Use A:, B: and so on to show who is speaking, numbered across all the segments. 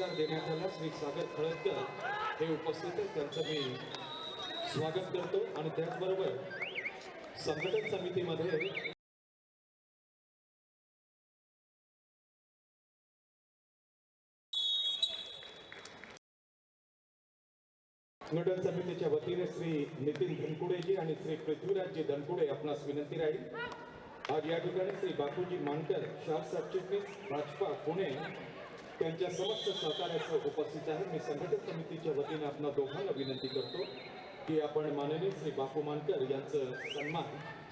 A: पुरस्कार देण्यात आला श्री सागर खळदकर हे उपस्थित आहेत त्यांचं मी स्वागत करतो आणि त्याचबरोबर संघटन समितीमध्ये संघटन समितीच्या वतीने श्री नितीन धनकुडेजी आणि श्री पृथ्वीराजजी धनकुडे आपणास विनंती राहील. आज या ठिकाणी श्री बापूजी मानकर शहर सरचिटणीस भाजपा पुणे त्यांच्या समस्त सहकार्यासह उपस्थित आहे. मी संघटन समितीच्या वतीने आपणा दोघांना विनंती करतो की आपण माननीय श्री बापू मानकर यांचं सन्मान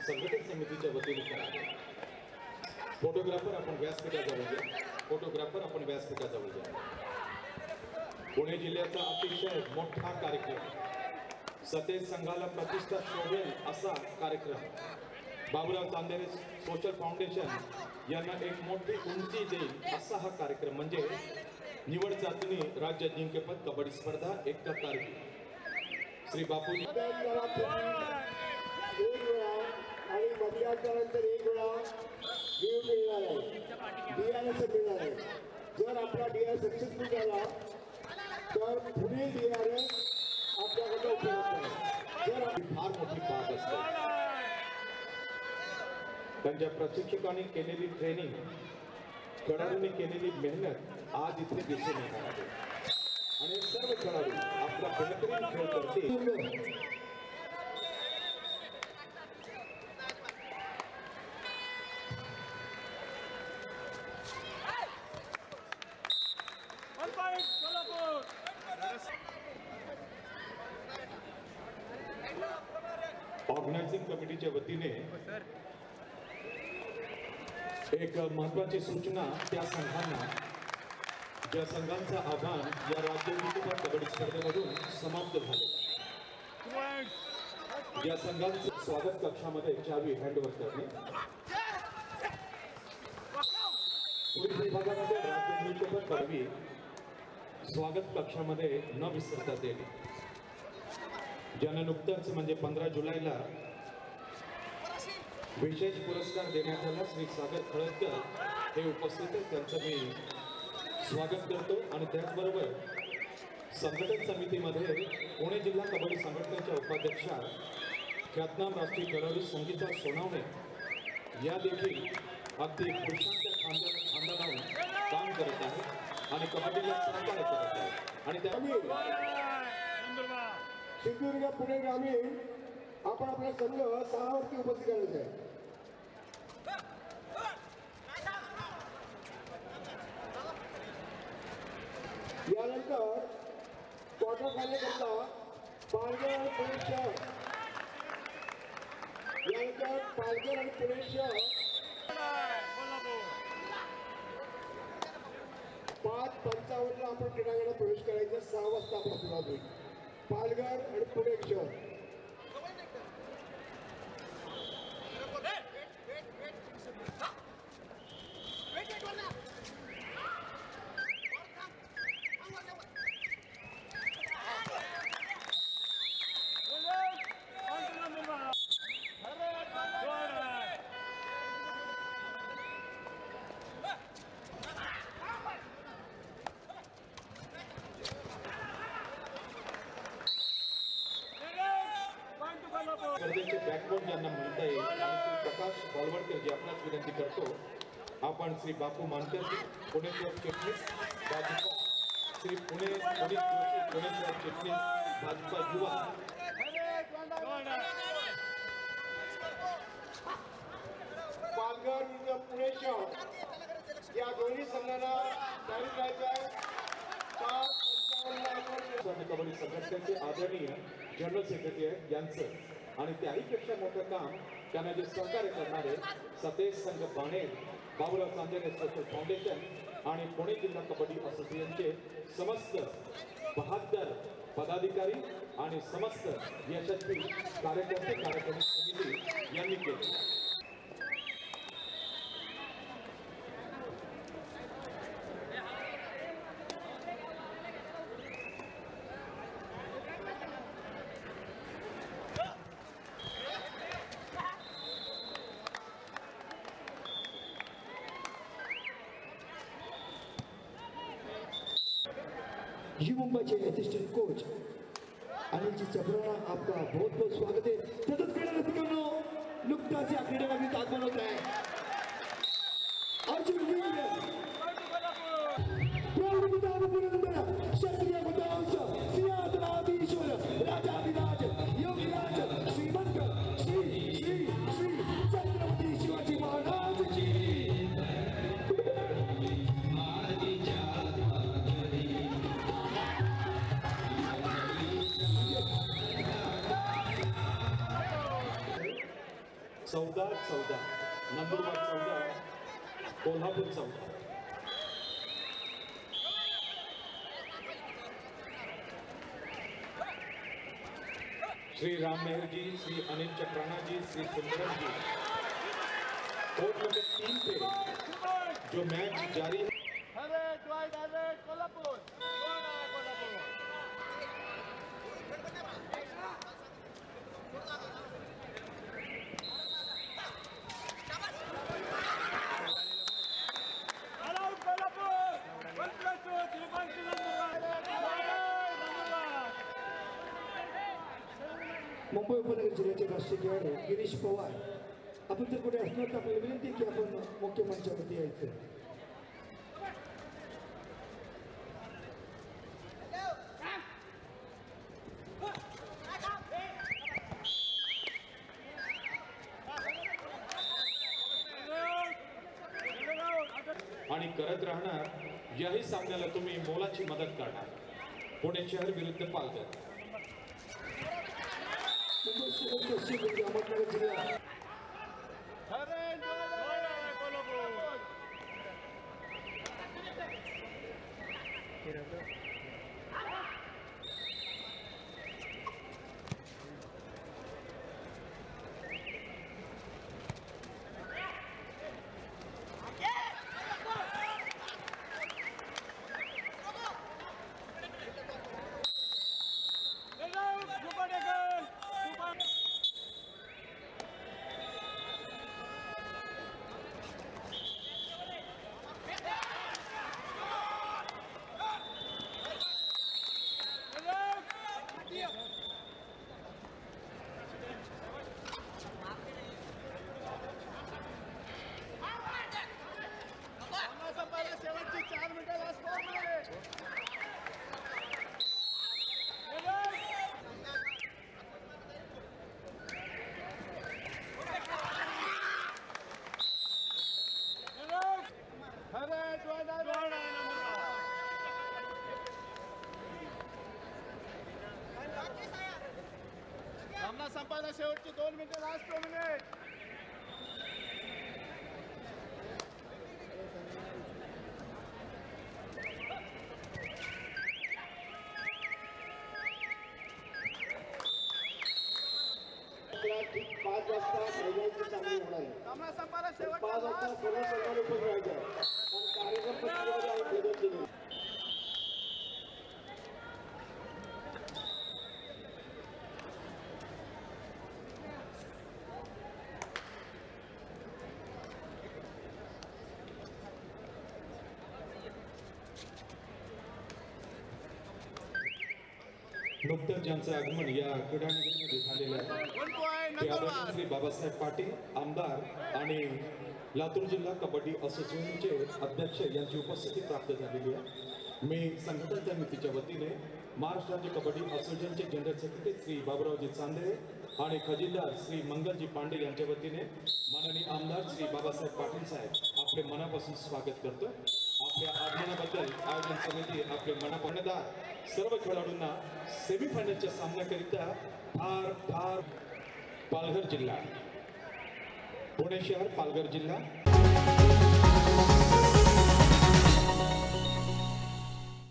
A: संघटन समितीच्या वतीने करावे. फोटोग्राफर आपण व्यासपीठाजवळ घ्या. फोटोग्राफर आपण व्यासपीठाजवळ घ्या. पुणे जिल्ह्याचा अतिशय मोठा कार्यक्रम. सतेज संघाला प्रतिष्ठा शोधेल असा कार्यक्रम. बाबूराव चांदेरे सोशल फाउंडेशन यांना एक मोठी उंची देईल असा हा कार्यक्रम. म्हणजे निवड चाचणी राज्य जिंकेपद कबड्डी स्पर्धा एकटा तारखे. श्री बापूजी
B: एक वेळा आणि मतदानानंतर एक वेळा लीव मिळणार आहे डीआरएस मिळणार आहे जर आपला डीआर सक्सेसफुल झाला तर पुढे डीआरएस आपल्याकडे उपलब्ध जर आप-
A: फार मोठी बाब असते त्यांच्या प्रशिक्षकांनी केलेली ट्रेनिंग खेळाडूंनी केलेली मेहनत आज इथे दिसून येणार आहे. आणि सर्व खेळाडू आपला बेहतरीन खेळ करतील. ऑर्गनायझिंग कमिटीच्या वतीने एक महत्वाची सूचना त्या संघांना. ज्या संघांचं आव्हान या राज्य विजेतेपद कबड्डी स्पर्धेमधून समाप्त झालं. या संघांचं स्वागत कक्षामध्ये चावी हँडओव्हर करणे. पुढील विभागामध्ये राज्य विजेतेपद पदवी स्वागत कक्षामध्ये न विसरता देणे. ज्यांना नुकतंच म्हणजे पंधरा जुलैला विशेष पुरस्कार देण्यात आला श्री सागर खळदकर हे उपस्थित आहेत. त्यांचं मी स्वागत करतो आणि त्याचबरोबर संघटन समितीमध्ये पुणे जिल्हा कबड्डी संघटनेच्या उपाध्यक्षा ख्यातनाम राष्ट्रीय खेळाडू संगीता सोनावणे या देखील अगदी पुरुषांच्या खांद्या खांदा काम करत आहेत आणि कबड्डीला सहकार्य करत आहेत. आणि
C: त्यामुळे
B: सिंधुदुर्ग पुणे ग्रामीण आपण आपला संघ सहा सहावरती उपस्थित करायचा आहे. यानंतर क्वार्टर फायनल करता पालघर पुणे शहर यानंतर पालघर आणि पुणे शहर पाच पंचावन्नला आपण क्रीडांगणात प्रवेश करायचा सहा वाजता आपला सुरुवात होईल पालघर आणि पुणे शहर
A: स्पर्धेचे बॅकबोर्ड ज्यांना प्रकाश बालवडकर जी आपणास विनंती करतो श्री बापू मानकर जी, पुणे भाजपा, श्री पुणे पुणे शहर भाजपा युवा.
B: पालघर, पुणे शहर. या दोन्ही संघांना जाहीर करायचं आहे.
A: आदरणीय जनरल सेक्रेटरी आहेत आणि त्याहीपेक्षा मोठं काम त्यांना जे सहकार्य करणारे सतेज संघ पाणे बाबुराव चांदेरे सोशल फाउंडेशन आणि पुणे जिल्हा कबड्डी असोसिएशनचे समस्त बहात्तर पदाधिकारी आणि समस्त यशस्वी कार्यकर्ते कार्यक्रम समिती यांनी केले.
C: यू मुंबई के असिस्टेंट कोच अनिल जी चपराना आपका बहुत बहुत स्वागत है सतत क्रीडा रसिकांनो नुकताच या क्रीडामध्ये आगमन होत आहे.
A: चौदा चौदा नंदुरबार चौदा कोल्हापूर चौदा श्री राम मेहर जी श्री अनिल चक्राना जी श्री सुंदरम जी। कोर्ट नंबर तीन पे जो मैच जारी है।
B: Direct,
C: मुंबई उपनगर जिल्ह्याचे राष्ट्रीय गिरीश पवार. आपण जर कुठे असणार तर आपल्याला विनंती की आपण मुख्य मंचावरती यायचं.
A: आणि करत राहणार याही सामन्याला तुम्ही मोलाची मदत करणार. पुणे शहर विरुद्ध पालघर
C: मुंबई शहर पश्चिम म्हणजे
B: संपायला शेवटची दोन मिनिटं लास्ट दोन मिनिट
C: पाच वाजता होणार आहे
B: सामना संपायला
C: पाच वाजता सर्व उपस्थित राहायचं. कार्यक्रम
A: नुकतंच ज्यांचं आगमन या क्रीडानगरीमध्ये झालेलं आहे. श्री बाबासाहेब पाटील आमदार आणि लातूर जिल्हा कबड्डी असोसिएशनचे अध्यक्ष यांची उपस्थिती प्राप्त झालेली आहे. मी संघटन समितीच्या वतीने महाराष्ट्र राज्य कबड्डी असोसिएशनचे जनरल सेक्रेटरी श्री बाबुरावजी चांदळे आणि खजिनदार श्री मंगलजी पांडे यांच्या वतीने माननीय आमदार श्री बाबासाहेब पाटील साहेब आपले मनापासून स्वागत करतो. आपल्या आगमनाबद्दल आयोजन समिती आपले मनापासूनदार सर्व खेळाडूंना सेमीफायनलच्या सामन्याकरिता फार फार पालघर जिल्हा. पुणे शहर पालघर जिल्हा.